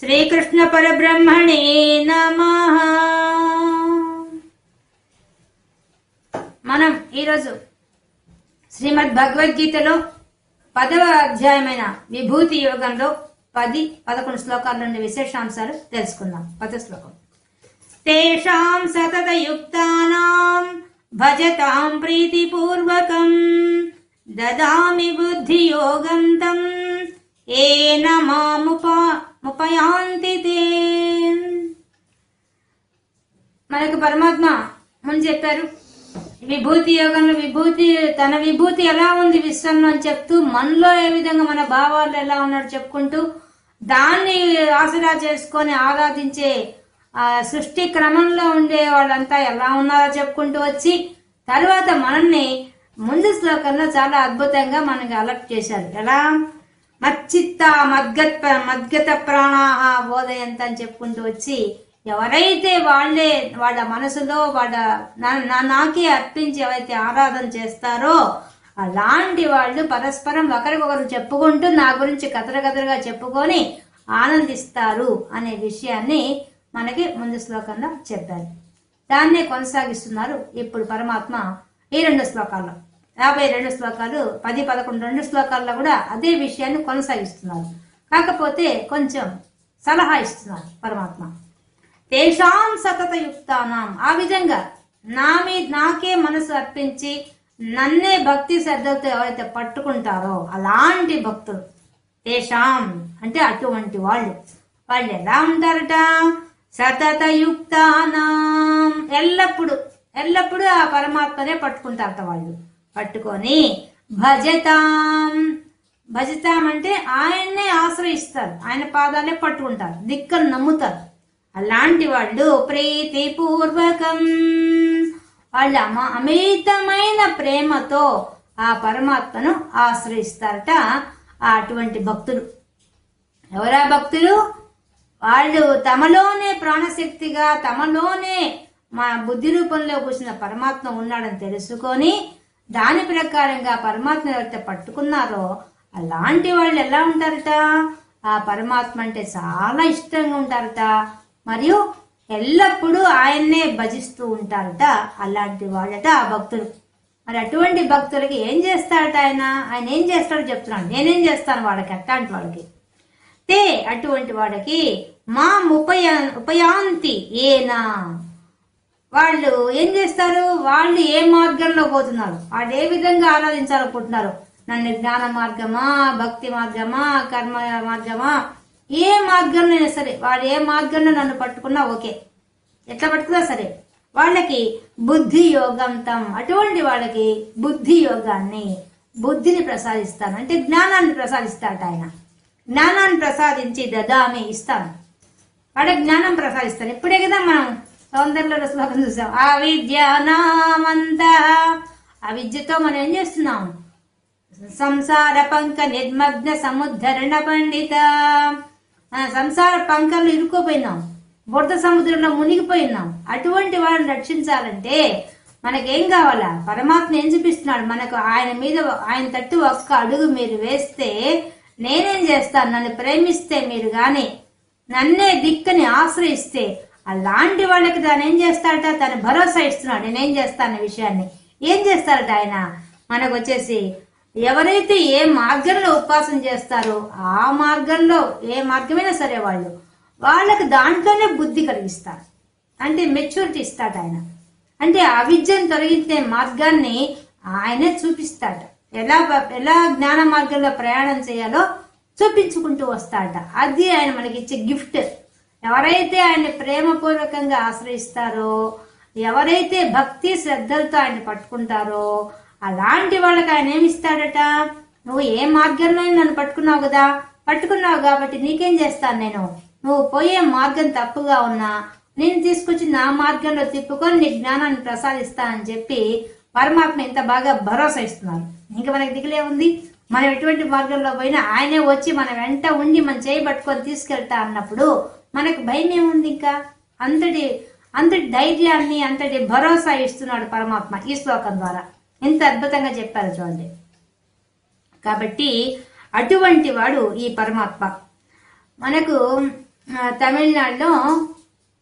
శ్రీకృష్ణ పరబ్రహ్మణే నమ. మనం ఈరోజు శ్రీమద్ భగవద్గీతలో పదవ అధ్యాయమైన విభూతి యోగంలో పది పదకొండు శ్లోకాల నుండి విశేషాంశాలు తెలుసుకుందాం. పద శ్లోకం. తేషాం సతతయుక్తానాం భజతాం ప్రీతిపూర్వకం దదామి బుద్ధియోగం తం ఏ నమాముపా ముపయాంతి మనకు పరమాత్మ ముందు చెప్పారు విభూతి యోగంలో విభూతి తన విభూతి ఎలా ఉంది విశ్వంలో అని చెప్తూ మనలో ఏ విధంగా మన భావాలు ఎలా ఉన్నాడు చెప్పుకుంటూ దాన్ని ఆసరా చేసుకొని ఆరాధించే ఆ సృష్టి క్రమంలో ఉండే వాళ్ళంతా ఎలా ఉన్నారో చెప్పుకుంటూ వచ్చి తర్వాత మనల్ని ముందు శ్లోకంలో చాలా అద్భుతంగా మనకి అలర్ట్ చేశారు. ఎలా? మచ్చిత్త మద్గత్ మద్గత ప్రాణాహ బోధయంత అని చెప్పుకుంటూ వచ్చి ఎవరైతే వాళ్ళే వాళ్ళ మనసులో వాళ్ళ నా- నా- నాకే అర్పించి ఎవరైతే ఆరాధన చేస్తారో అలాంటి వాళ్ళు పరస్పరం ఒకరికొకరు చెప్పుకుంటూ నా గురించి కథర చెప్పుకొని ఆనందిస్తారు అనే విషయాన్ని మనకి ముందు శ్లోకంలో చెప్పారు. దాన్నే కొనసాగిస్తున్నారు ఇప్పుడు పరమాత్మ ఈ రెండు శ్లోకాల్లో. యాభై రెండు శ్లోకాలు పది పదకొండు రెండు శ్లోకాల్లో కూడా అదే విషయాన్ని కొనసాగిస్తున్నారు. కాకపోతే కొంచెం సలహా ఇస్తున్నారు పరమాత్మ. తేషాం సతతయుక్తానాం. ఆ విధంగా నా మీ నాకే మనసు అర్పించి నన్నే భక్తి శ్రద్ధతో ఎవరైతే పట్టుకుంటారో అలాంటి భక్తులు తేషాం అంటే అటువంటి వాళ్ళు. వాళ్ళు ఎలా ఉంటారట? సతతయుక్తానాం. ఎల్లప్పుడు ఎల్లప్పుడూ ఆ పరమాత్మనే పట్టుకుంటారట వాళ్ళు. పట్టుకొని భజతాం. భజతాం అంటే ఆయన్నే ఆశ్రయిస్తారు. ఆయన పాదాలే పట్టుకుంటారు. దిక్కను నమ్ముతారు. అలాంటి వాళ్ళు ప్రీతి పూర్వకం వాళ్ళ అమ అమితమైన ప్రేమతో ఆ పరమాత్మను ఆశ్రయిస్తారట అటువంటి భక్తులు. ఎవరా భక్తులు? వాళ్ళు తమలోనే ప్రాణశక్తిగా తమలోనే మా బుద్ధి రూపంలో కూర్చున్న పరమాత్మ ఉన్నాడని తెలుసుకొని దాని ప్రకారంగా పరమాత్మ ఎవరైతే పట్టుకున్నారో అలాంటి వాళ్ళు ఎలా ఉంటారట? ఆ పరమాత్మ అంటే చాలా ఇష్టంగా ఉంటారట. మరియు ఎల్లప్పుడూ ఆయన్నే భజిస్తూ ఉంటారట. అలాంటి వాళ్ళట ఆ భక్తులు. మరి అటువంటి భక్తులకి ఏం చేస్తాడట ఆయన? ఆయన ఏం చేస్తాడో చెప్తున్నాడు నేనేం చేస్తాను వాళ్ళకి? అట్లాంటి వాళ్ళకి. తే అటువంటి వాడికి మా ఉపయా ఉపయాంతి ఏనా? వాళ్ళు ఏం చేస్తారు? వాళ్ళు ఏ మార్గంలో పోతున్నారు? వాళ్ళు ఏ విధంగా ఆరాధించాలనుకుంటున్నారు? నన్ను జ్ఞాన మార్గమా? భక్తి మార్గమా? కర్మ మార్గమా? ఏ మార్గంలో అయినా సరే వాళ్ళు ఏ మార్గంలో నన్ను పట్టుకున్నా ఓకే. ఎట్లా పట్టుకున్నా సరే వాళ్ళకి బుద్ధి యోగంతం అటువంటి వాళ్ళకి బుద్ధి యోగాన్ని బుద్ధిని ప్రసాదిస్తాను. అంటే జ్ఞానాన్ని ప్రసాదిస్తాడు ఆయన. జ్ఞానాన్ని ప్రసాదించి దదామి ఇస్తాను. వాడే జ్ఞానం ప్రసాదిస్తాను ఇప్పుడే కదా మనం సౌందర్యంలో శ్లోకం చూసాం. అవిద్య నామంత. ఆ విద్యతో మనం ఏం చేస్తున్నాం? సంసార పంక నిర్మగ్న సముద్ధరణ పండిత. సంసార పంకంలో ఇరుక్కుపోయినాం. బురద సముద్రంలో మునిగిపోయినాం. అటువంటి వాళ్ళని రక్షించాలంటే మనకేం కావాలా? పరమాత్మ ఏం చూపిస్తున్నాడు? మనకు ఆయన మీద ఆయన తట్టు ఒక్క అడుగు మీరు వేస్తే నేనేం చేస్తాను? నన్ను ప్రేమిస్తే మీరు కానీ నన్నే దిక్కని ఆశ్రయిస్తే అలాంటి వాళ్ళకి దాని ఏం చేస్తాడట? తను భరోసా ఇస్తున్నాడు. నేనేం చేస్తాను అనే విషయాన్ని. ఏం చేస్తారట ఆయన? మనకు వచ్చేసి ఎవరైతే ఏ మార్గంలో ఉపాసన చేస్తారో ఆ మార్గంలో ఏ మార్గమైనా సరే వాళ్ళు వాళ్ళకి దాంట్లోనే బుద్ధి కలిగిస్తారు. అంటే మెచ్యూరిటీ ఇస్తాడు ఆయన. అంటే అవిద్యను తొలగించే మార్గాన్ని ఆయనే చూపిస్తాడు. ఎలా ఎలా జ్ఞాన మార్గంలో ప్రయాణం చేయాలో చూపించుకుంటూ వస్తాడట. అది ఆయన మనకి ఇచ్చే గిఫ్ట్. ఎవరైతే ఆయన్ని ప్రేమపూర్వకంగా ఆశ్రయిస్తారో ఎవరైతే భక్తి శ్రద్ధలతో ఆయన పట్టుకుంటారో అలాంటి వాళ్ళకి ఆయన ఏమిస్తాడట నువ్వు ఏ మార్గంలో నన్ను పట్టుకున్నావు కదా? పట్టుకున్నావు కాబట్టి నీకేం చేస్తాను నేను? నువ్వు పోయే మార్గం తప్పుగా ఉన్నా నేను తీసుకొచ్చి నా మార్గంలో తిప్పుకొని నీ జ్ఞానాన్ని ప్రసాదిస్తానని చెప్పి పరమాత్మ ఇంత బాగా భరోసా ఇస్తున్నారు. ఇంకా మనకి దిగులే ఉంది. మనం ఎటువంటి మార్గంలో పోయినా ఆయనే వచ్చి మన వెంట ఉండి మనం చేయి పట్టుకొని తీసుకెళ్తా అన్నప్పుడు మనకు భయం ఏముంది ఇంకా? అంతటి అంతటి ధైర్యాన్ని అంతటి భరోసా ఇస్తున్నాడు పరమాత్మ ఈ శ్లోకం ద్వారా. ఎంత అద్భుతంగా చెప్పారు చూడండి. కాబట్టి అటువంటి వాడు ఈ పరమాత్మ. మనకు తమిళనాడులో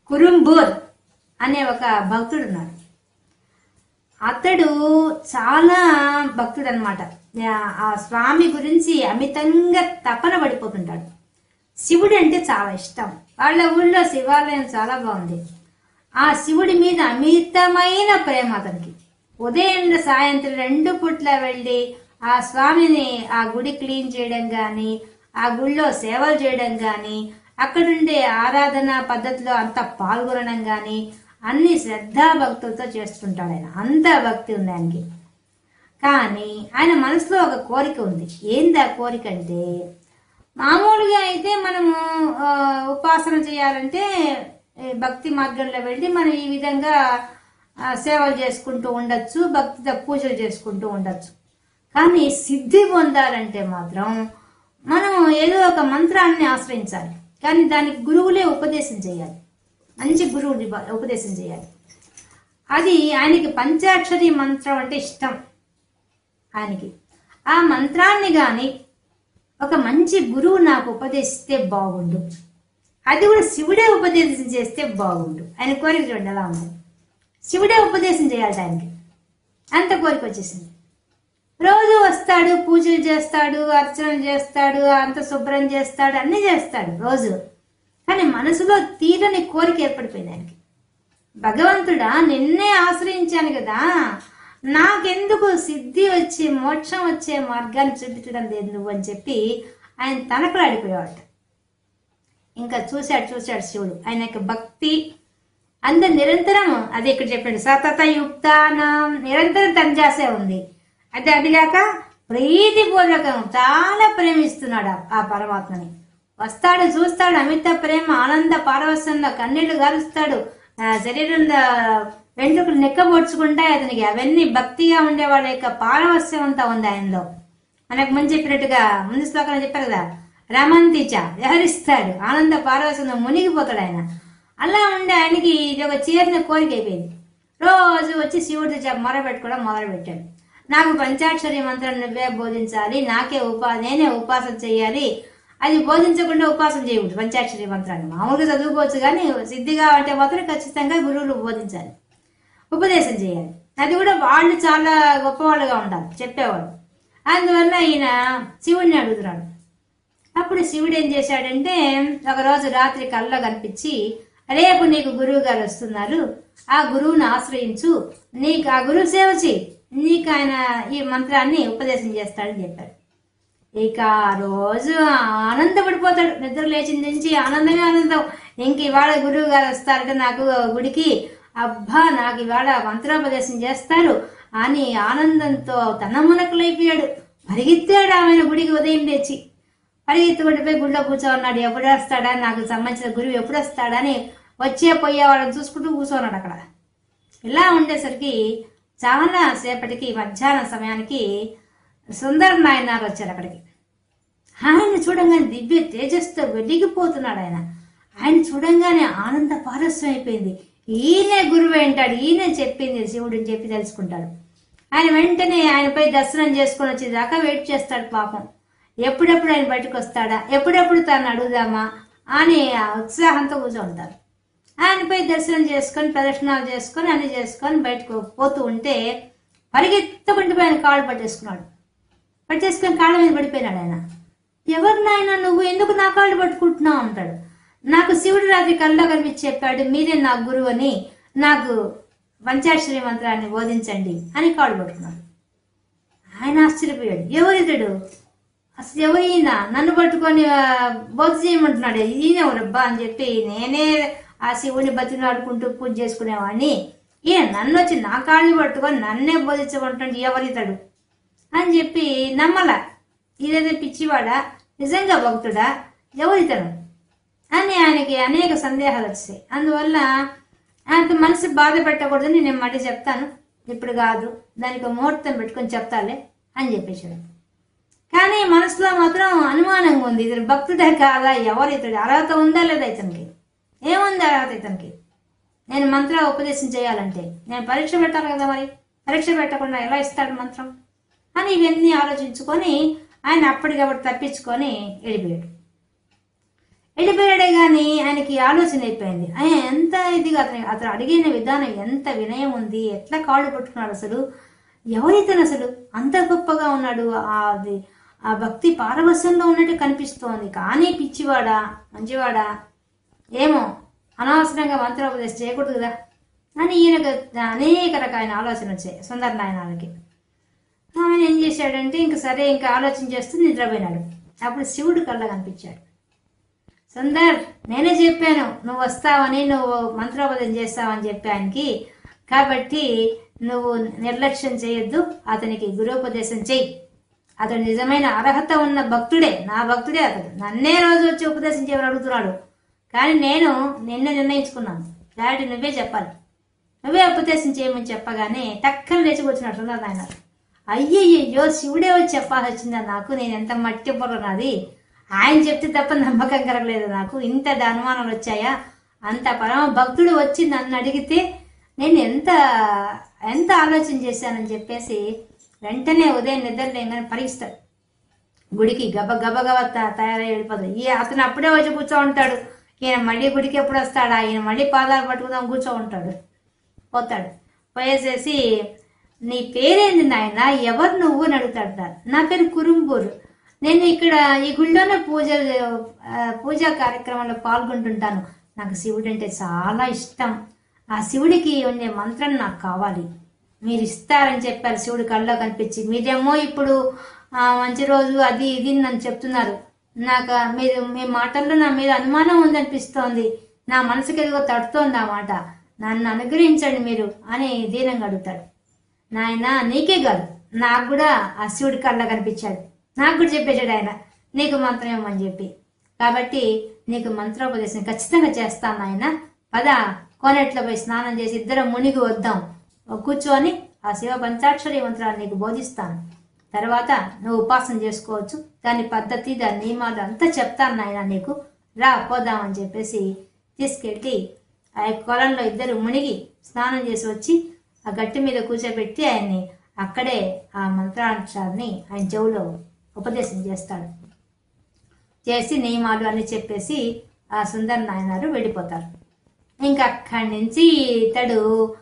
కురుంబూర్ అనే ఒక భక్తుడు ఉన్నాడు అతడు చాలా భక్తుడు అనమాట ఆ స్వామి గురించి అమితంగా తపన పడిపోతుంటాడు. శివుడు అంటే చాలా ఇష్టం. వాళ్ళ ఊళ్ళో శివాలయం చాలా బాగుంది. ఆ శివుడి మీద అమితమైన ప్రేమ అతనికి. ఉదయం సాయంత్రం రెండు పుట్ల వెళ్ళి ఆ స్వామిని ఆ గుడి క్లీన్ చేయడం కానీ ఆ గుడిలో సేవలు చేయడం కానీ అక్కడుండే ఆరాధన పద్ధతిలో అంత పాల్గొనడం కానీ అన్ని శ్రద్ధా భక్తులతో చేస్తుంటాడు ఆయన. అంత భక్తి ఉంది ఆయనకి. కానీ ఆయన మనసులో ఒక కోరిక ఉంది. ఏంది ఆ కోరిక అంటే మామూలుగా అయితే మనము ఉపాసన చేయాలంటే భక్తి మార్గంలో వెళ్ళి మనం ఈ విధంగా సేవలు చేసుకుంటూ ఉండొచ్చు భక్తితో పూజలు చేసుకుంటూ ఉండొచ్చు. కానీ సిద్ధి పొందాలంటే మాత్రం మనం ఏదో ఒక మంత్రాన్ని ఆశ్రయించాలి. కానీ దానికి గురువులే ఉపదేశం చేయాలి. మంచి గురువుని ఉపదేశం చేయాలి. అది ఆయనకి పంచాక్షరి మంత్రం అంటే ఇష్టం. ఆయనకి. ఆ మంత్రాన్ని కానీ ఒక మంచి గురువు నాకు ఉపదేశిస్తే బాగుండు. అది కూడా శివుడే ఉపదేశం చేస్తే బాగుండు. ఆయన కోరిక చూడండి అలా ఉంది శివుడే ఉపదేశం చేయాలి దానికి అంత కోరిక వచ్చేసింది. రోజు వస్తాడు పూజలు చేస్తాడు అర్చనలు చేస్తాడు అంత శుభ్రం చేస్తాడు అన్నీ చేస్తాడు రోజు. కానీ మనసులో తీరని కోరిక ఏర్పడిపోయింది ఆయనకి. భగవంతుడా నిన్నే ఆశ్రయించాను కదా. నాకెందుకు సిద్ధి వచ్చి మోక్షం వచ్చే మార్గాన్ని చూపించడం లేదు నువ్వు అని చెప్పి ఆయన తనకలాడిపోయాడు ఇంకా చూశాడు చూశాడు శివుడు. ఆయన యొక్క భక్తి అందరు నిరంతరం అదే ఇక్కడ చెప్పాడు సతత యుక్తానం నిరంతరం తన చేసే ఉంది. అయితే అదిగాక ప్రీతిపూర్వకం చాలా ప్రేమిస్తున్నాడు ఆ- పరమాత్మని. వస్తాడు చూస్తాడు అమిత ప్రేమ ఆనంద పారవస్యంలో కన్నీళ్ళు గారుస్తాడు శరీరం శరీరంలో వెంట్రుకలు నెక్కబొడ్చుకుంటాయి అతనికి అవన్నీ భక్తిగా ఉండే వాళ్ళ యొక్క పారవస్యం అంతా ఉంది ఆయనలో. మనకు ముందు చెప్పినట్టుగా ముందు శ్లోకంలో చెప్పారు కదా రమంతిచ వ్యవహరిస్తాడు. ఆనంద పారవశంలో మునిగిపోతాడు ఆయన. అలా ఉండే ఆయనకి ఇది ఒక చేరిన కోరిక అయిపోయింది. రోజు వచ్చి శివుడి చెప్ప మొరబెట్టుకోవడం మొదలు పెట్టాడు నాకు పంచాక్షరి మంత్రం నువ్వే బోధించాలి నాకే ఉపా నేనే ఉపాసన చేయాలి. అది బోధించకుండా ఉపాసన చేయకూడదు పంచాక్షరి మంత్రాన్ని. మామూలుగా చదువుకోవచ్చు కానీ సిద్ధిగా అంటే మాత్రం ఖచ్చితంగా గురువులు బోధించాలి. ఉపదేశం చేయాలి. అది కూడా వాళ్ళు చాలా గొప్పవాళ్ళుగా ఉండాలి చెప్పేవాళ్ళు. అందువల్ల ఈయన శివుడిని అడుగుతున్నాడు. అప్పుడు శివుడు ఏం చేశాడంటే ఒకరోజు రాత్రి కల్లో కనిపించి రేపు నీకు గురువు గారు వస్తున్నారు. ఆ గురువుని ఆశ్రయించు. నీకు ఆ గురువు సేవ చేయి. నీకు ఆయన ఈ మంత్రాన్ని ఉపదేశం చేస్తాడని చెప్పాడు. ఇక ఆ రోజు ఆనందపడిపోతాడు. నిద్ర లేచిన నుంచి ఆనందమే ఆనందం. ఇంక ఇవాళ గురువు గారు వస్తారట నాకు గుడికి. అబ్బా నాకు ఇవాళ మంత్రోపదేశం చేస్తారు అని ఆనందంతో తనమునకలైపోయాడు పరిగెత్తాడు ఆమె గుడికి ఉదయం లేచి. పరిగెత్తుకుంటూ పోయి గుడిలో కూర్చోన్నాడు. ఎప్పుడు వస్తాడా? నాకు సంబంధించిన గురువు ఎప్పుడు వస్తాడని అని వచ్చే పోయే వాళ్ళని చూసుకుంటూ కూర్చోన్నాడు అక్కడ. ఇలా ఉండేసరికి చాలా సేపటికి మధ్యాహ్నం సమయానికి సుందర్ నాయనార్ వచ్చారు అక్కడికి. ఆయన చూడంగానే దివ్య తేజస్తో వెలిగిపోతున్నాడు ఆయన. ఆయన చూడంగానే ఆనంద పారస్యం అయిపోయింది ఈయనే గురువు ఏంటాడు ఈయనే చెప్పింది శివుడిని చెప్పి తెలుసుకుంటాడు. ఆయన వెంటనే ఆయనపై దర్శనం చేసుకొని వచ్చేదాకా వెయిట్ చేస్తాడు పాపం. ఎప్పుడెప్పుడు ఆయన బయటకు వస్తాడా ఎప్పుడెప్పుడు తను అడుగుదామా అని ఆ ఉత్సాహంతో కూర్చుంటారు ఆయనపై దర్శనం చేసుకొని ప్రదర్శనలు చేసుకొని అన్ని చేసుకొని బయటకు పోతూ ఉంటే పరిగెత్తుకుంటూ ఆయన కాళ్ళు పట్టేసుకున్నాడు. పట్టేసుకొని కాళ్ళ మీద పడిపోయినాడు ఆయన. ఎవరినైనా నువ్వు ఎందుకు నా కాళ్ళు పట్టుకుంటున్నావు అంటాడు. నాకు శివుడు రాత్రి కళ్ళలో కనిపించి చెప్పాడు మీరే నా గురువు అని నాకు పంచాక్షరి మంత్రాన్ని బోధించండి అని కాళ్ళు పట్టుకున్నాడు. ఆయన ఆశ్చర్యపోయాడు. ఎవరితడు అసలు ఎవరైనా నన్ను పట్టుకొని బోధ చేయమంటున్నాడు? ఈయన ఎవరబ్బా అని చెప్పి నేనే ఆ శివుని బతిని ఆడుకుంటూ పూజ చేసుకునేవాడిని. ఈయన నన్ను వచ్చి నా కాళ్ళు పట్టుకొని నన్నే బోధించమంటాడు ఎవరితడు అని చెప్పి నమ్మల. ఇదేదో పిచ్చివాడా? నిజంగా భక్తుడా? ఎవరితడు అని ఆయనకి అనేక సందేహాలు వచ్చాయి. అందువల్ల ఆయనకు మనసు బాధ పెట్టకూడదని నేను మళ్ళీ చెప్తాను. ఇప్పుడు కాదు దానికి ముహూర్తం పెట్టుకొని చెప్తాలే అని చెప్పేసాడు కానీ మనసులో మాత్రం అనుమానంగా ఉంది. ఇతడు భక్తుడే కాదా? ఎవరు ఇతడు? అర్హత ఉందా లేదా ఇతనికి? ఏముంది అర్హత ఇతనికి? నేను మంత్ర ఉపదేశం చేయాలంటే నేను పరీక్ష పెట్టాలి కదా మరి? పరీక్ష పెట్టకుండా ఎలా ఇస్తాడు మంత్రం? అని ఇవన్నీ ఆలోచించుకొని ఆయన అప్పటికప్పుడు తప్పించుకొని వెళ్ళిపోయాడు. వెళ్ళిపోయాడే కానీ ఆయనకి ఆలోచన అయిపోయింది. ఆయన ఎంత ఇదిగా అతను అతను అడిగిన విధానం ఎంత వినయం ఉంది ఎట్లా కాళ్ళు పట్టుకున్నాడు అసలు? ఎవరైతేనే అసలు? అంత గొప్పగా ఉన్నాడు. ఆ అది ఆ భక్తి పారవస్యంలో ఉన్నట్టు కనిపిస్తోంది. కానీ పిచ్చివాడా మంచివాడా? ఏమో అనవసరంగా మంత్రోపదేశం చేయకూడదు కదా? అని ఈయనకు అనేక రకాలైన ఆలోచన వచ్చాయి సుందర నాయనాలకి ఆయన ఏం చేశాడంటే ఇంక సరే ఇంకా ఆలోచన చేస్తూ నిద్రపోయినాడు. అప్పుడు శివుడు కళ్ళ కనిపించాడు. సుందర్ నేనే చెప్పాను నువ్వు వస్తావని నువ్వు మంత్రోపదం చేస్తావని చెప్పానికి కాబట్టి నువ్వు నిర్లక్ష్యం చేయొద్దు అతనికి గురోపదేశం చెయ్యి. అతడు నిజమైన అర్హత ఉన్న భక్తుడే నా భక్తుడే అతడు. నన్నే రోజు వచ్చి ఉపదేశం చేయమని అడుగుతున్నాడు. కానీ నేను నిన్నే నిర్ణయించుకున్నాను. కాబట్టి నువ్వే చెప్పాలి. నువ్వే ఉపదేశం చేయమని చెప్పగానే టక్కన లేచి కూర్చున్నాడు ఆయన నాయన. అయ్యయ్యో శివుడే వచ్చి చెప్పాల్సి వచ్చిందా నాకు? నేను ఎంత మట్టి బుర్ర నాది? ఆయన చెప్తే తప్ప నమ్మకం కలగలేదు నాకు. ఇంత అనుమానాలు వచ్చాయా? అంత పరమ భక్తుడు వచ్చి నన్ను అడిగితే నేను ఎంత ఎంత ఆలోచన చేశానని చెప్పేసి వెంటనే ఉదయం నిద్ర లేని పరిగిస్తాడు గుడికి గబ గబ గబ త- తయారై వెళ్ళిపోతాడు. ఈ అతను అప్పుడే వచ్చి కూర్చో ఉంటాడు. ఈయన మళ్ళీ గుడికి ఎప్పుడు వస్తాడా? ఈయన మళ్ళీ పాదాలు పట్టుకుందాం కూర్చో ఉంటాడు. పోతాడు. పోయేసేసి నీ పేరేంది నాయన? ఎవరు నువ్వు? అని అడుగుతాడు నా పేరు కురుంబూరు. నేను ఇక్కడ ఈ గుళ్ళోనే పూజ పూజా కార్యక్రమంలో పాల్గొంటుంటాను. నాకు శివుడు అంటే చాలా ఇష్టం. ఆ శివుడికి ఉండే మంత్రం నాకు కావాలి. మీరు ఇస్తారని చెప్పారు శివుడు కళ్ళలో కనిపించి. మీరేమో ఇప్పుడు మంచి రోజు అది ఇది నన్ను చెప్తున్నారు. నాకు మీరు మీ మాటల్లో నా మీద అనుమానం ఉందనిపిస్తోంది. నా మనసుకి ఏదో తడుతోంది ఆ మాట. నన్ను అనుగ్రహించండి మీరు అని దీనంగా అడుగుతాడు. నాయన నీకే కాదు. నాకు కూడా ఆ శివుడి కళ్ళ కనిపించాడు. నాకు కూడా చెప్పేశాడు ఆయన. నీకు మంత్రం ఇవ్వమని చెప్పి. కాబట్టి నీకు మంత్రోపదేశం ఖచ్చితంగా చేస్తాను ఆయన. పద కోనెట్లో పోయి స్నానం చేసి ఇద్దరం మునిగి వద్దాం. కూర్చొని ఆ శివ పంచాక్షరి మంత్రాలు నీకు బోధిస్తాను. తర్వాత నువ్వు ఉపాసన చేసుకోవచ్చు. దాని పద్ధతి దాని నియమాలు అంతా చెప్తాను నాయన నీకు. రా పోదామని చెప్పేసి తీసుకెళ్ళి ఆ కొలంలో ఇద్దరు మునిగి స్నానం చేసి వచ్చి ఆ గట్టి మీద కూర్చోబెట్టి ఆయన్ని అక్కడే ఆ మంత్రాక్షరాన్ని ఆయన చెవులో ఉపదేశం చేస్తాడు. చేసి నియమాలు అని చెప్పేసి ఆ సుందర నాయనారు వెళ్ళిపోతారు. ఇంకా అక్కడి నుంచి ఇతడు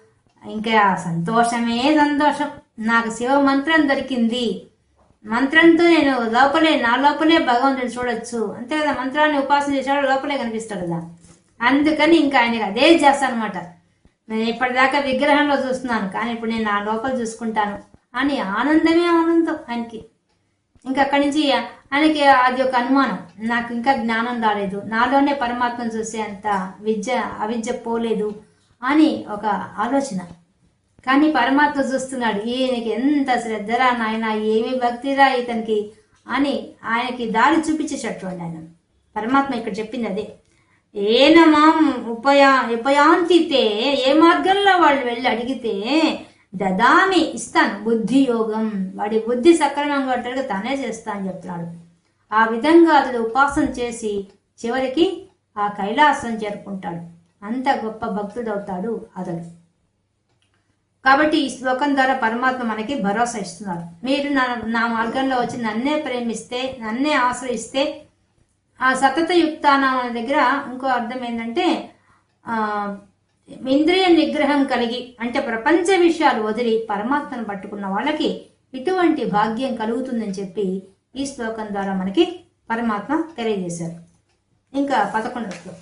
ఇంకా సంతోషమే సంతోషం. నాకు శివ మంత్రం దొరికింది. మంత్రంతో నేను లోపలే నా లోపలే భగవంతుని చూడొచ్చు. అంతే కదా మంత్రాన్ని ఉపాసన చేసాడు లోపలే కనిపిస్తాడు కదా. అందుకని ఇంకా ఆయనకి అదే చేస్తాను అనమాట నేను ఇప్పటిదాకా విగ్రహంలో చూస్తున్నాను కానీ ఇప్పుడు నేను నా లోపల చూసుకుంటాను. అని ఆనందమే ఆనందం ఆయనకి. ఇంకా అక్కడి నుంచి ఆయనకి అది ఒక అనుమానం. నాకు ఇంకా జ్ఞానం రాలేదు. నాలోనే పరమాత్మను చూసేంత విద్య అవిద్య పోలేదు అని ఒక ఆలోచన. కానీ పరమాత్మ చూస్తున్నాడు. ఈయనకి ఎంత శ్రద్ధరా నాయన ఏమి భక్తిరా ఇతనికి అని ఆయనకి దారి చూపించేటట్టు ఆయన. పరమాత్మ ఇక్కడ చెప్పింది అదే. ఏనమాం ఉపయా ఉపయాంతితే ఏ మార్గంలో వాళ్ళు వెళ్ళి అడిగితే దదామి ఇస్తాను బుద్ధి యోగం వాడి బుద్ధి సక్రమంగా ఉంటాడు తానే చేస్తా అని చెప్తున్నాడు. ఆ విధంగా అతడు ఉపాసన చేసి చివరికి ఆ కైలాసం చేరుకుంటాడు. అంత గొప్ప భక్తుడవుతాడు అతడు. కాబట్టి ఈ శ్లోకం ద్వారా పరమాత్మ మనకి భరోసా ఇస్తున్నారు మీరు నా నా మార్గంలో వచ్చి నన్నే ప్రేమిస్తే నన్నే ఆశ్రయిస్తే ఆ సతత యుక్తానాం అనే దగ్గర ఇంకో అర్థం ఏంటంటే ఇంద్రియ నిగ్రహం కలిగి అంటే ప్రపంచ విషయాలు వదిలి పరమాత్మను పట్టుకున్న వాళ్ళకి ఇటువంటి భాగ్యం కలుగుతుందని చెప్పి ఈ శ్లోకం ద్వారా మనకి పరమాత్మ తెలియజేశారు. ఇంకా పదకొండవ శ్లోకం.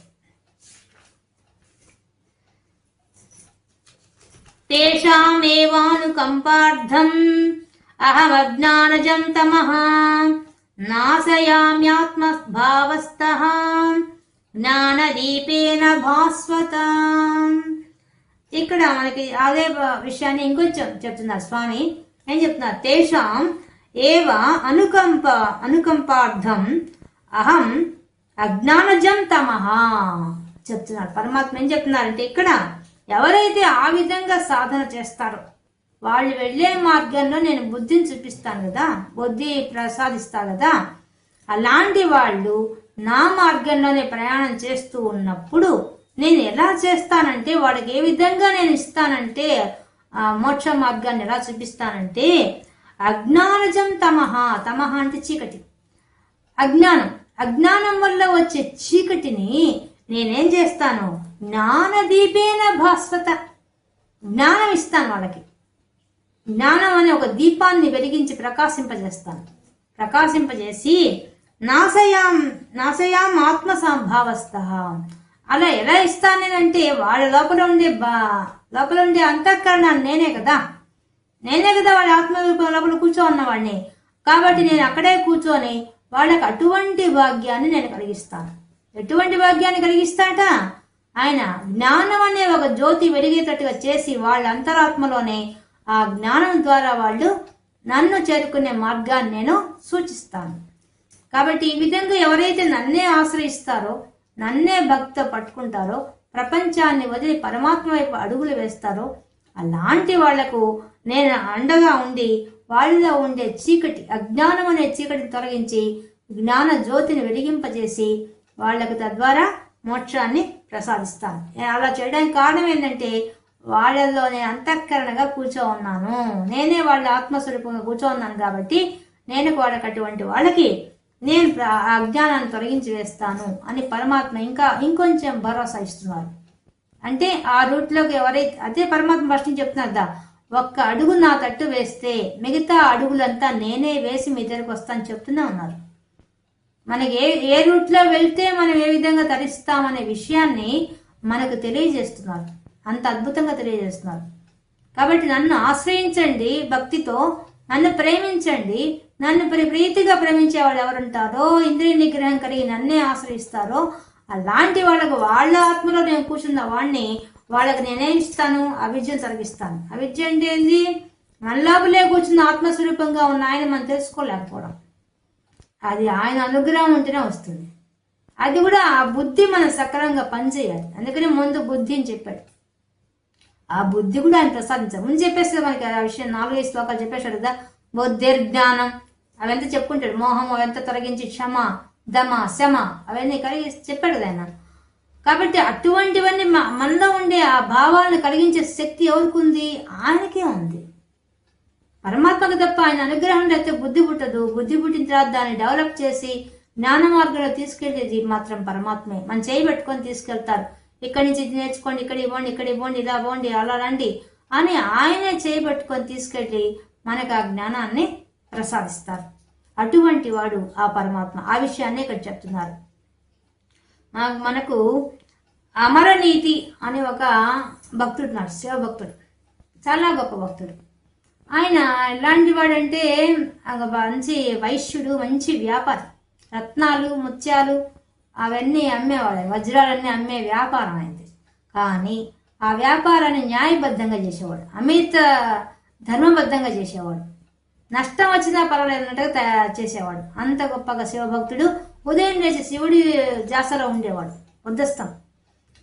తేషామేవానుకంపార్థం అహమజ్ఞానజం తమః నాశయామ్యాత్మ భావస్థ జ్ఞానదీపేన భాస్వత. ఇక్కడ మనకి అదే విషయాన్ని ఇంకొంచెం చెప్తున్నారు స్వామి. ఏం చెప్తున్నారు? తేషాం ఏవ అనుకంప అనుకంపార్థం అహం అజ్ఞానజం తమహ. చెప్తున్నారు. పరమాత్మ ఏం చెప్తున్నారంటే ఇక్కడ ఎవరైతే ఆ విధంగా సాధన చేస్తారో వాళ్ళు వెళ్ళే మార్గంలో నేను బుద్ధిని చూపిస్తాను కదా బుద్ధి ప్రసాదిస్తా కదా అలాంటి వాళ్ళు నా మార్గంలోనే ప్రయాణం చేస్తూ ఉన్నప్పుడు నేను ఎలా చేస్తానంటే వాడికి ఏ విధంగా నేను ఇస్తానంటే మోక్ష మార్గాన్ని ఎలా చూపిస్తానంటే అజ్ఞానజం తమహ తమహ అంటే చీకటి. అజ్ఞానం. అజ్ఞానం వల్ల వచ్చే చీకటిని నేనేం చేస్తాను? జ్ఞానదీపేన భాస్వత. జ్ఞానం ఇస్తాను వాళ్ళకి. జ్ఞానం అనే ఒక దీపాన్ని వెలిగించి ప్రకాశింపజేస్తాను. ప్రకాశింపజేసి నాశయాం నాశయాం ఆత్మ సంభావస్థ అలా ఎలా ఇస్తాను నేనంటే వాళ్ళ లోపల ఉండే బా లోపల ఉండే అంతఃకరణాన్ని నేనే కదా. నేనే కదా వాళ్ళ ఆత్మ లోపల కూర్చో ఉన్నవాడిని కాబట్టి నేను అక్కడే కూర్చొని వాళ్ళకి అటువంటి భాగ్యాన్ని నేను కలిగిస్తాను. ఎటువంటి భాగ్యాన్ని కలిగిస్తాట? ఆయన జ్ఞానం అనే ఒక జ్యోతి వెలిగేటట్టుగా చేసి వాళ్ళ అంతరాత్మలోనే ఆ జ్ఞానం ద్వారా వాళ్ళు నన్ను చేరుకునే మార్గాన్ని నేను సూచిస్తాను. కాబట్టి ఈ విధంగా ఎవరైతే నన్నే ఆశ్రయిస్తారో నన్నే భక్త పట్టుకుంటారో ప్రపంచాన్ని వదిలి పరమాత్మ వైపు అడుగులు వేస్తారో అలాంటి వాళ్ళకు నేను అండగా ఉండి వాళ్ళలో ఉండే చీకటి అజ్ఞానం అనే చీకటిని తొలగించి జ్ఞాన జ్యోతిని వెలిగింపజేసి వాళ్ళకు తద్వారా మోక్షాన్ని ప్రసాదిస్తాను. నేను అలా చేయడానికి కారణం ఏంటంటే వాళ్ళల్లో నేను అంతఃకరణగా కూర్చో ఉన్నాను. నేనే వాళ్ళ ఆత్మస్వరూపంగా కూర్చో ఉన్నాను కాబట్టి నేను వాళ్ళకి అటువంటి వాళ్ళకి నేను ఆ అజ్ఞానాన్ని తొలగించి వేస్తాను అని పరమాత్మ ఇంకా ఇంకొంచెం భరోసా ఇస్తున్నారు. అంటే ఆ రూట్లోకి ఎవరైతే అదే పరమాత్మ ఫస్ట్ నుంచి చెప్తున్నారు దా ఒక్క అడుగు నా తట్టు వేస్తే మిగతా అడుగులంతా నేనే వేసి మీ దగ్గరకు వస్తాను చెప్తూనే ఉన్నారు. మనకి ఏ ఏ రూట్లో వెళ్తే మనం ఏ విధంగా తరిస్తామనే విషయాన్ని మనకు తెలియజేస్తున్నారు. అంత అద్భుతంగా తెలియజేస్తున్నారు. కాబట్టి నన్ను ఆశ్రయించండి భక్తితో నన్ను ప్రేమించండి. నన్ను ప్రీతిగా ప్రేమించే వాళ్ళు ఎవరుంటారో ఇంద్రియ నిగ్రహం కలిగి నన్నే ఆశ్రయిస్తారో అలాంటి వాళ్ళకు వాళ్ళ ఆత్మలో నేను కూర్చున్న వాడిని వాళ్ళకి నేనేం ఇస్తాను అవిద్యను తొలగిస్తాను. అవిద్య అంటే ఏంది? మన కూర్చున్న ఆత్మస్వరూపంగా ఉన్న ఆయన మనం తెలుసుకోలేకపోవడం. అది ఆయన అనుగ్రహం ఉంటేనే వస్తుంది. అది కూడా ఆ బుద్ధి మనం సక్రమంగా పనిచేయాలి. అందుకని ముందు బుద్ధి అని చెప్పాడు. ఆ బుద్ధి కూడా ఆయన ప్రసాదించాలి ముందు చెప్పేసి మనకి ఆ విషయం నాలుగైదు శ్లోకాలు చెప్పేశాడు కదా? బుద్ధిర్జ్ఞానం. అవంతా చెప్పుకుంటాడు. మోహం అవంతా తొలగించి క్షమ దమ శమ అవన్నీ కలిగి చెప్పాడు ఆయన. కాబట్టి అటువంటివన్నీ మనలో ఉండే ఆ భావాలను కలిగించే శక్తి ఎవరికి ఉంది ఆయనకే ఉంది. పరమాత్మకు తప్ప ఆయన అనుగ్రహం అయితే బుద్ధి పుట్టదు. బుద్ధి పుట్టిన తర్వాత దాన్ని డెవలప్ చేసి జ్ఞాన మార్గంలో తీసుకెళ్ళేది మాత్రం పరమాత్మే. మనం చేయి పెట్టుకొని తీసుకెళ్తారు. ఇక్కడి నుంచి ఇది నేర్చుకోండి ఇక్కడ ఇవ్వండి ఇక్కడ ఇవ్వండి ఇలా ఇవ్వండి అలా రండి అని ఆయనే చేయి తీసుకెళ్ళి మనకు ఆ జ్ఞానాన్ని ప్రసాదిస్తారు. అటువంటి వాడు ఆ పరమాత్మ. ఆ విషయాన్ని ఇక్కడ చెప్తున్నారు. మా- మనకు అమరనీతి అనే ఒక భక్తుడు ఉన్నాడు శివ భక్తుడు చాలా గొప్ప భక్తుడు. ఆయన ఎలాంటి వాడంటే మంచి వైశ్యుడు మంచి వ్యాపారి. రత్నాలు ముత్యాలు అవన్నీ అమ్మేవాడు వజ్రాలన్నీ అమ్మే వ్యాపారం అయింది కానీ ఆ వ్యాపారాన్ని న్యాయబద్ధంగా చేసేవాడు. అమిత ధర్మబద్ధంగా చేసేవాడు. నష్టం వచ్చినా పర్వాలేదన్నట్టుగా తయారు చేసేవాడు. అంత గొప్పగా శివభక్తుడు ఉదయం లేచి శివుడి జాసలో ఉండేవాడు. ఉద్దస్తం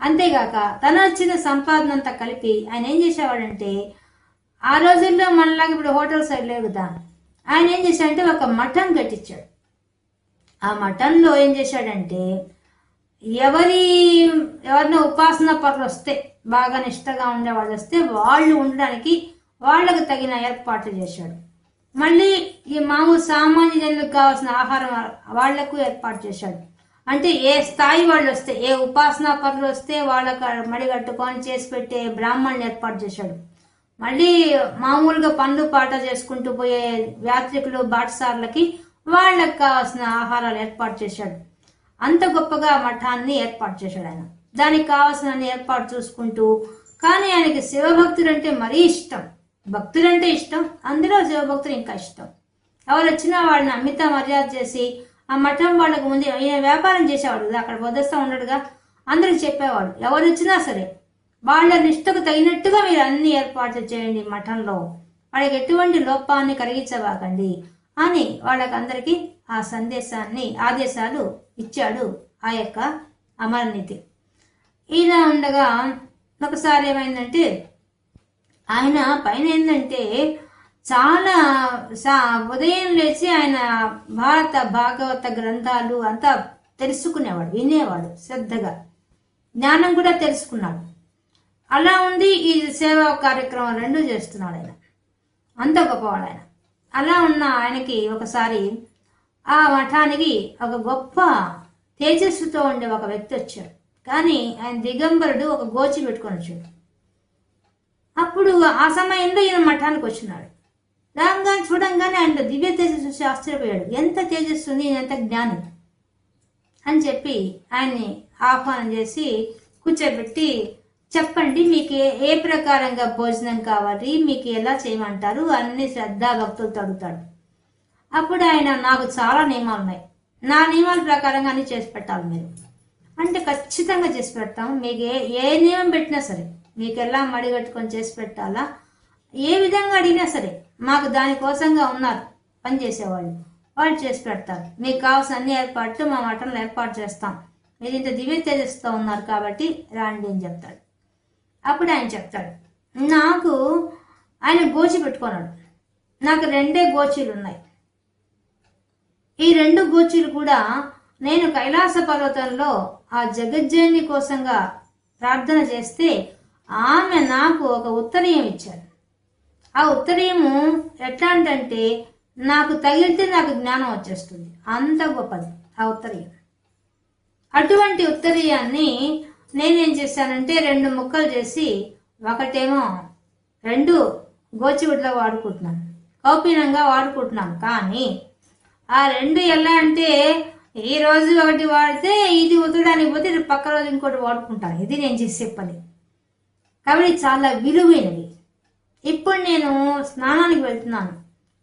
అంతేగాక తన వచ్చిన సంపాదన అంతా కలిపి ఆయన ఏం చేసేవాడంటే ఆ రోజుల్లో మనలాగా ఇప్పుడు హోటల్ సైడ్ లేవు కదా. ఆయన ఏం చేశాడంటే ఒక మఠం కట్టించాడు. ఆ మఠంలో ఏం చేశాడంటే ఎవరి ఎవరినో ఉపాసన పనులు వస్తే బాగా నిష్టగా ఉండే వాళ్ళు వస్తే వాళ్ళు ఉండడానికి వాళ్ళకు తగిన ఏర్పాట్లు చేశాడు. మళ్ళీ ఈ మామూలు సామాన్య జనులకు కావాల్సిన ఆహారం వాళ్ళకు ఏర్పాటు చేశాడు. అంటే ఏ స్థాయి వాళ్ళు వస్తే ఏ ఉపాసనా పనులు వస్తే వాళ్ళకు మడి కట్టుకొని చేసి పెట్టే బ్రాహ్మణ్ని ఏర్పాటు చేశాడు. మళ్ళీ మామూలుగా పనులు పాట చేసుకుంటూ పోయే యాత్రికులు బాటసార్లకి వాళ్ళకి కావాల్సిన ఆహారాలు ఏర్పాటు చేశాడు. అంత గొప్పగా మఠాన్ని ఏర్పాటు చేశాడు ఆయన. దానికి కావాల్సిన ఏర్పాటు చూసుకుంటూ కానీ ఆయనకి శివభక్తులంటే అంటే మరీ ఇష్టం. భక్తులంటే ఇష్టం అందులో శివభక్తులు ఇంకా ఇష్టం. ఎవరు వచ్చినా వాళ్ళని అమిత మర్యాద చేసి ఆ మఠం వాళ్ళకు ముందు ఈయన వ్యాపారం చేసేవాడు కదా అక్కడ వదస్తా ఉండడుగా అందరికి చెప్పేవాడు. ఎవరు వచ్చినా సరే. వాళ్ళ నిష్టకు తగినట్టుగా మీరు అన్ని ఏర్పాట్లు చేయండి మఠంలో. వాళ్ళకి ఎటువంటి లోపాన్ని కలిగించబాకండి. అని వాళ్ళకందరికీ ఆ సందేశాన్ని ఆదేశాలు ఇచ్చాడు ఆ యొక్క అమరనీతి. ఇలా ఉండగా ఒకసారి ఏమైందంటే ఆయన పైన ఏంటంటే చాలా సా- ఉదయం లేచి ఆయన భారత భాగవత గ్రంథాలు అంతా తెలుసుకునేవాడు వినేవాడు శ్రద్ధగా. జ్ఞానం కూడా తెలుసుకున్నాడు. అలా ఉండి ఈ సేవా కార్యక్రమం రెండు చేస్తున్నాడు ఆయన. అంత గొప్పవాడు ఆయన. అలా ఉన్న ఆయనకి ఒకసారి ఆ మఠానికి ఒక గొప్ప తేజస్సుతో ఉండే ఒక వ్యక్తి వచ్చాడు. కానీ ఆయన దిగంబరుడు ఒక గోచి పెట్టుకొని వచ్చాడు. అప్పుడు ఆ సమయంలో ఈయన మఠానికి వచ్చినాడు. రాగానే చూడంగానే ఆయన దివ్య తేజస్సు చూసి ఆశ్చర్యపోయాడు. ఎంత తేజస్సు ఉంది ఎంత జ్ఞాని అని చెప్పి ఆయన్ని ఆహ్వానం చేసి కూర్చోబెట్టి చెప్పండి మీకు ఏ ప్రకారంగా భోజనం కావాలి మీకు ఎలా చేయమంటారు అన్ని శ్రద్ధా భక్తులతో అడుగుతాడు అప్పుడు ఆయన నాకు చాలా నియమాలు ఉన్నాయి. నా నియమాల ప్రకారంగా అన్ని చేసి పెట్టాలి మీరు. అంటే ఖచ్చితంగా చేసి పెడతాం మీకు ఏ ఏ నియమం పెట్టినా సరే మీకు ఎలా మడిగట్టుకొని చేసి పెట్టాలా ఏ విధంగా అడిగినా సరే మాకు దానికోసంగా ఉన్నారు పనిచేసేవాళ్ళు వాళ్ళు చేసి పెడతారు. మీకు కావాల్సిన అన్ని ఏర్పాట్లు మా మటన్లు ఏర్పాటు చేస్తాం. మీరు ఇంత దివ్య తేజస్తో ఉన్నారు కాబట్టి రాండి అని చెప్తాడు. అప్పుడు ఆయన చెప్తాడు నాకు ఆయన గోచి పెట్టుకున్నాడు. నాకు రెండే గోచీలు ఉన్నాయి. ఈ రెండు గోచీలు కూడా నేను కైలాస పర్వతంలో ఆ జగజ్జయని కోసంగా ప్రార్థన చేస్తే ఆమె నాకు ఒక ఉత్తరీయం ఇచ్చారు. ఆ ఉత్తరీయము ఎట్లాంటంటే నాకు తగిలితే నాకు జ్ఞానం వచ్చేస్తుంది. అంత గొప్పది ఆ ఉత్తరీయం. అటువంటి ఉత్తరీయాన్ని నేనేం చేశానంటే రెండు ముక్కలు చేసి ఒకటేమో రెండు గోచిగుడ్లో వాడుకుంటున్నాను. కౌపీనంగా వాడుకుంటున్నాను. కానీ ఆ రెండు ఎలా అంటే ఈ రోజు ఒకటి వాడితే ఇది ఉతడానికి పోతే ఇది పక్క రోజు ఇంకోటి వాడుకుంటాను. ఇది నేను చేసే పని. కాబట్టి చాలా విలువైనది. ఇప్పుడు నేను స్నానానికి వెళ్తున్నాను.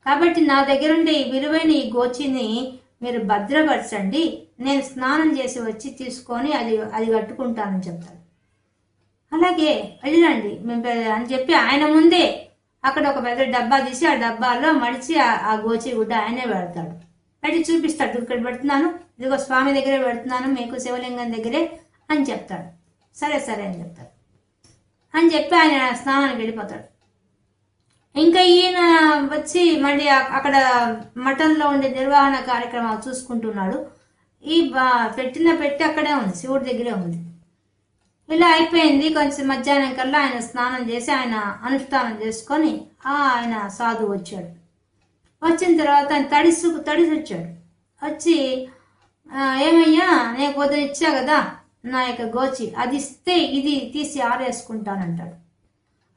కాబట్టి నా దగ్గర ఉండే ఈ విలువైన ఈ గోచిని మీరు భద్రపరచండి నేను స్నానం చేసి వచ్చి తీసుకొని అది అది కట్టుకుంటానని చెప్తాడు. అలాగే వెళ్ళండి మేము అని చెప్పి ఆయన ముందే అక్కడ ఒక పెద్ద డబ్బా తీసి ఆ డబ్బాలో మడిచి ఆ- ఆ గోచి గుడ్డ ఆయనే పెడతాడు. పెట్టి చూపిస్తాడు ఇక్కడ పెడుతున్నాను ఇదిగో స్వామి దగ్గరే పెడుతున్నాను మీకు శివలింగం దగ్గరే అని చెప్తాడు. సరే సరే అని చెప్తాడు. అని చెప్పి ఆయన స్నానానికి వెళ్ళిపోతాడు. ఇంకా ఈయన వచ్చి మళ్ళీ అక్కడ మఠంలో ఉండే నిర్వహణ కార్యక్రమాలు చూసుకుంటున్నాడు. ఈ బా- పెట్టిన పెట్టి అక్కడే ఉంది శివుడి దగ్గరే ఉంది. ఇలా అయిపోయింది. కొంచెం మధ్యాహ్నం కల్లా ఆయన స్నానం చేసి ఆయన అనుష్ఠానం చేసుకొని ఆ ఆయన సాధు వచ్చాడు. వచ్చిన తర్వాత ఆయన తడిసు తడిసి వచ్చాడు వచ్చి ఏమయ్యా నేను పొద్దున ఇచ్చా కదా నా యొక్క గోచి. అది ఇస్తే ఇది తీసి ఆరేసుకుంటానంటాడు.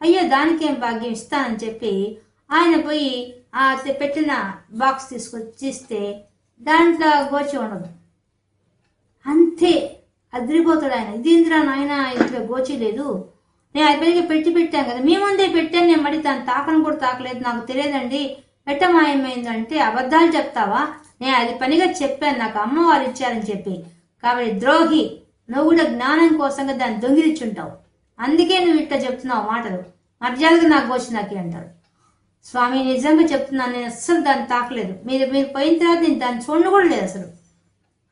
అయ్యో దానికేం భాగ్యం? ఇస్తానని చెప్పి ఆయన పోయి ఆ పెట్టిన బాక్స్ తీసుకొచ్చి ఇస్తే దాంట్లో గోచి ఉండదు. అంతే. అద్రిపోతాడు ఆయన. ఇదేంద్రా నాయన ఇంట్లో గోచి లేదు. నేను అది పెరిగి పెట్టి పెట్టాను కదా. మీ ముందే పెట్టాను నేను మడి తను తాకను కూడా తాకలేదు. నాకు తెలియదండి. పెట్టమాయమైందంటే అబద్ధాలు చెప్తావా? నేను అది పనిగా చెప్పాను నాకు అమ్మవారు ఇచ్చారని చెప్పి. కాబట్టి ద్రోహి నువ్వు కూడా జ్ఞానం కోసంగా దాన్ని దొంగిలిచ్చుంటావు. అందుకే నువ్వు ఇట్లా చెప్తున్నావు మాటలు. మర్యాదగా నాకు గోచి నాకి అంటాడు స్వామి నిజంగా చెప్తున్నాను నేను అస్సలు దాన్ని తాకలేదు. మీరు మీరు పోయిన తర్వాత నేను దాన్ని చూడను కూడా లేదు అసలు.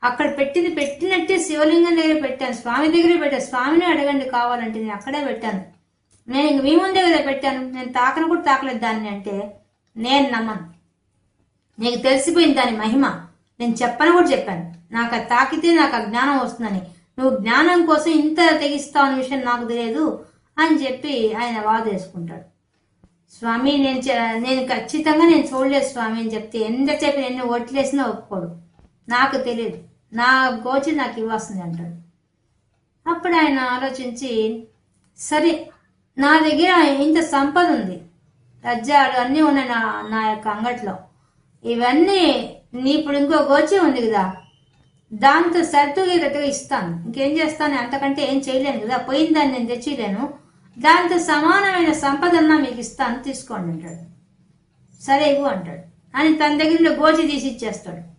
అక్కడ పెట్టింది పెట్టినట్టే శివలింగం దగ్గర పెట్టాను. స్వామి దగ్గరే పెట్టాను. స్వామిని అడగండి కావాలంటే నేను అక్కడే పెట్టాను. నేను ఇంక మీ ముందే కదా పెట్టాను. నేను తాకను కూడా తాకలేదు దాన్ని అంటే నేను నమ్మను. నీకు తెలిసిపోయింది దాని మహిమ. నేను చెప్పను కూడా చెప్పాను. నాకు అది తాకితే నాకు ఆ జ్ఞానం వస్తుందని. నువ్వు జ్ఞానం కోసం ఇంత తెగిస్తావు అనే విషయం నాకు తెలియదు అని చెప్పి ఆయన వాదేసుకుంటాడు. స్వామి నేను నేను ఖచ్చితంగా నేను చూడలేదు స్వామి అని చెప్తే ఎంతసేపు నేను ఓట్లేసినా ఒప్పుకోడు. నాకు తెలియదు. నా గోచి నాకు ఇవ్వాల్సింది అంటాడు. అప్పుడు ఆయన ఆలోచించి సరే నా దగ్గర ఇంత సంపద ఉంది. రజ్జాలు అన్నీ ఉన్నాయి నా నా యొక్క అంగట్లో. ఇవన్నీ నీ ఇప్పుడు ఇంకో గోచి ఉంది కదా. దాంతో సర్దుగేటట్టుగా ఇస్తాను. ఇంకేం చేస్తాను? అంతకంటే ఏం చేయలేను కదా. పోయిన దాన్ని నేను తెచ్చిలేను. దాంతో సమానమైన సంపదన్నా మీకు ఇస్తాను. తీసుకోండి అంటాడు. సరే ఇవ్వు అంటాడు. అని తన దగ్గర గోచి తీసి ఇచ్చేస్తాడు.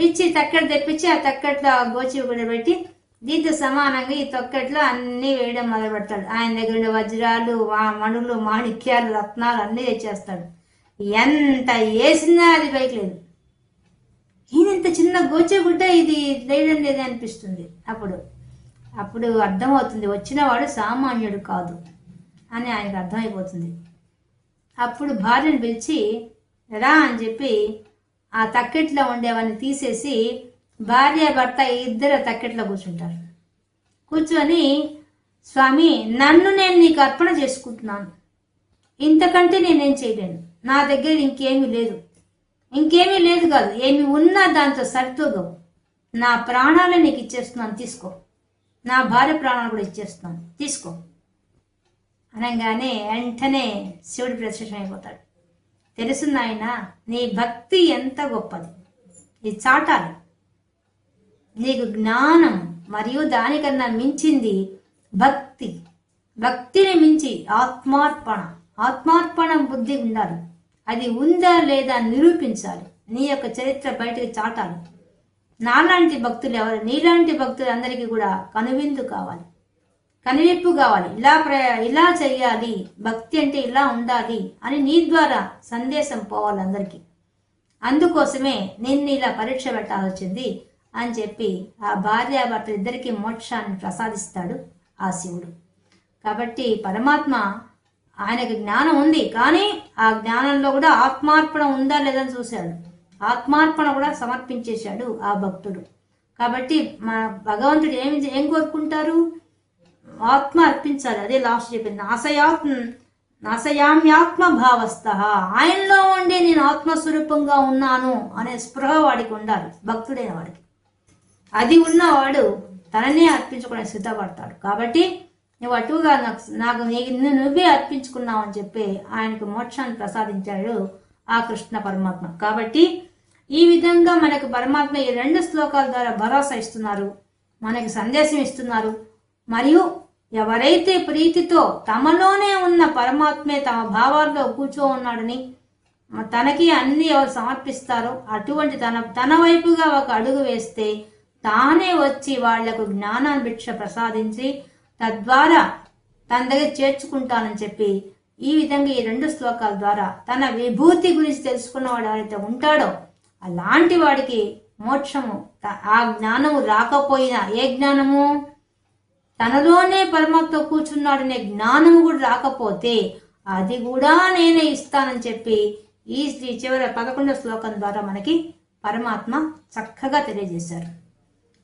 ఇచ్చి తక్కడ తెప్పించి ఆ తక్కట్లో ఆ గోచి కూడా పెట్టి దీంతో సమానంగా ఈ తొక్కట్లో అన్నీ వేయడం మొదలు పెడతాడు ఆయన దగ్గర వజ్రాలు మణులు మాణిక్యాలు రత్నాలు అన్నీ తెచ్చేస్తాడు. ఎంత వేసినా అది పైకి లేదు. ఈయనంత చిన్న గోచే గుడ్డ ఇది లేడం లేదే అనిపిస్తుంది. అప్పుడు అప్పుడు అర్థమవుతుంది. వచ్చినవాడు సామాన్యుడు కాదు అని ఆయనకు అర్థమైపోతుంది. అప్పుడు భార్యను పిలిచి రా అని చెప్పి ఆ తక్కెట్లో ఉండేవాడిని తీసేసి భార్య భర్త ఇద్దరు తక్కెట్లో కూర్చుంటారు. కూర్చొని స్వామి నన్ను నేను నీకు అర్పణ చేసుకుంటున్నాను. ఇంతకంటే నేనేం చేయలేను. నా దగ్గర ఇంకేమీ లేదు. ఇంకేమీ లేదు కాదు. ఏమి ఉన్నా దాంతో సరితూగవు. నా ప్రాణాలే నీకు ఇచ్చేస్తున్నాను. తీసుకో. నా భార్య ప్రాణాలు కూడా ఇచ్చేస్తున్నాను. తీసుకో. అనగానే వెంటనే శివుడు అయిపోతాడు తెలుసు నాయన నీ భక్తి ఎంత గొప్పది. ఇది చాటాలి. నీకు జ్ఞానం మరియు దానికన్నా మించింది భక్తి. భక్తిని మించి ఆత్మార్పణ. ఆత్మార్పణ బుద్ధి ఉండాలి. అది ఉందా లేదా నిరూపించాలి. నీ యొక్క చరిత్ర బయటకు చాటాలి. నాలాంటి భక్తులు ఎవరు? నీలాంటి భక్తులు అందరికీ కూడా కనువిందు కావాలి. కనువిప్పు కావాలి. ఇలా ప్ర ఇలా చెయ్యాలి. భక్తి అంటే ఇలా ఉండాలి అని నీ ద్వారా సందేశం పోవాలి అందరికీ. అందుకోసమే నిన్ను ఇలా పరీక్ష పెట్టాల్సి వచ్చింది అని చెప్పి ఆ భార్యాభర్త ఇద్దరికి మోక్షాన్ని ప్రసాదిస్తాడు ఆ శివుడు. కాబట్టి పరమాత్మ ఆయనకి జ్ఞానం ఉంది కానీ ఆ జ్ఞానంలో కూడా ఆత్మార్పణ ఉందా లేదని చూశాడు. ఆత్మార్పణ కూడా సమర్పించేశాడు ఆ భక్తుడు. కాబట్టి మన భగవంతుడు ఏమి ఏం కోరుకుంటారు? ఆత్మ అర్పించాలి. అదే లాస్ట్ చెప్పింది. నాశయాత్మ నాశయామ్యాత్మ భావస్థ ఆయనలో ఉండే నేను ఆత్మస్వరూపంగా ఉన్నాను అనే స్పృహ వాడికి ఉండాలి. భక్తుడైన వాడికి. అది ఉన్నవాడు తననే అర్పించుకునే సిద్ధపడతాడు కాబట్టి నువ్వు అటుగా నాకు నాకు నిన్ను నువ్వే అర్పించుకున్నావు అని చెప్పి ఆయనకు మోక్షాన్ని ప్రసాదించాడు ఆ కృష్ణ పరమాత్మ. కాబట్టి ఈ విధంగా మనకు పరమాత్మ ఈ రెండు శ్లోకాల ద్వారా భరోసా ఇస్తున్నారు మనకి సందేశం ఇస్తున్నారు. మరియు ఎవరైతే ప్రీతితో తమలోనే ఉన్న పరమాత్మే తమ భావాల్లో కూర్చో ఉన్నాడని తనకి అన్ని ఎవరు సమర్పిస్తారో అటువంటి తన తన వైపుగా ఒక అడుగు వేస్తే తానే వచ్చి వాళ్ళకు జ్ఞానాన్ని భిక్ష ప్రసాదించి తద్వారా తన దగ్గర చేర్చుకుంటానని చెప్పి ఈ విధంగా ఈ రెండు శ్లోకాల ద్వారా తన విభూతి గురించి తెలుసుకున్నవాడు ఎవరైతే ఉంటాడో అలాంటి వాడికి మోక్షము త- ఆ జ్ఞానము రాకపోయినా ఏ జ్ఞానము? తనలోనే పరమాత్మ కూర్చున్నాడనే జ్ఞానము కూడా రాకపోతే అది కూడా నేనే ఇస్తానని చెప్పి ఈ శ్రీ చివరి పదకొండవ శ్లోకం ద్వారా మనకి పరమాత్మ చక్కగా తెలియజేశారు.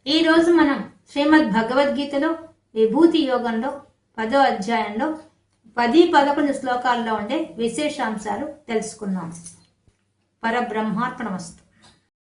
ఈరోజు మనం శ్రీమద్ భగవద్గీతలో విభూతి యోగంలో పదో అధ్యాయంలో పది పదకొండు శ్లోకాల్లో ఉండే విశేషాంశాలు తెలుసుకున్నాం పరబ్రహ్మార్పణమస్తు.